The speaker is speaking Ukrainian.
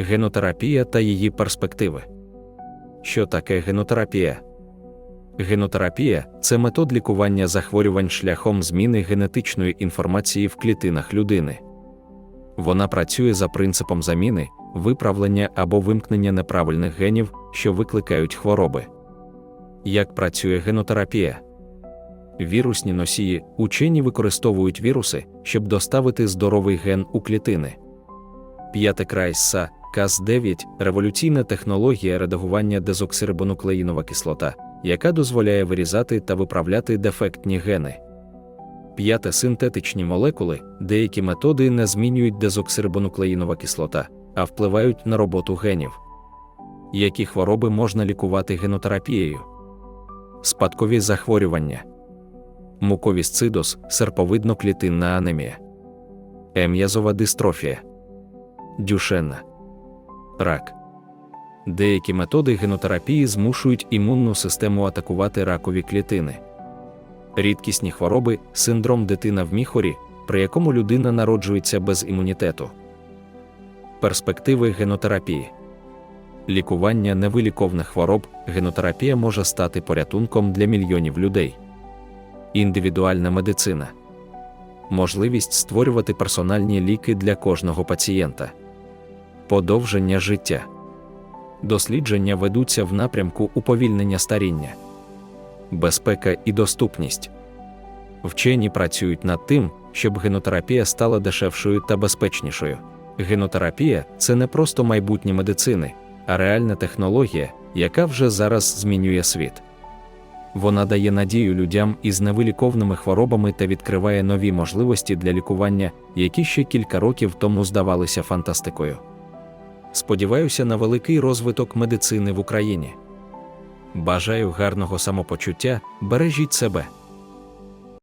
Генотерапія та її перспективи. Що таке генотерапія? Генотерапія це метод лікування захворювань шляхом зміни генетичної інформації в клітинах людини. Вона працює за принципом заміни, виправлення або вимкнення неправильних генів, що викликають хвороби. Як працює генотерапія? Вірусні носії учені використовують віруси, щоб доставити здоровий ген у клітини. П'яте крайса КАС-9 революційна технологія редагування дезоксирибонуклеїнова кислота, яка дозволяє вирізати та виправляти дефектні гени. П'яте синтетичні молекули, деякі методи не змінюють дезоксирибонуклеїнова кислота, а впливають на роботу генів. Які хвороби можна лікувати генотерапією? Спадкові захворювання, муковісцидоз, серповидно-клітинна анемія, ем'язова дистрофія, дюшенна, рак. Деякі методи генотерапії змушують імунну систему атакувати ракові клітини. Рідкісні хвороби, синдром дитина в міхорі, при якому людина народжується без імунітету. Перспективи генотерапії. Лікування невиліковних хвороб, генотерапія може стати порятунком для мільйонів людей. Індивідуальна медицина. Можливість створювати персональні ліки для кожного пацієнта. Подовження життя. Дослідження ведуться в напрямку уповільнення старіння. Безпека і доступність. Вчені працюють над тим, щоб генотерапія стала дешевшою та безпечнішою. Генотерапія це не просто майбутнє медицини, а реальна технологія, яка вже зараз змінює світ. Вона дає надію людям із невиліковними хворобами та відкриває нові можливості для лікування, які ще кілька років тому здавалися фантастикою. Сподіваюся на великий розвиток медицини в Україні. Бажаю гарного самопочуття, бережіть себе.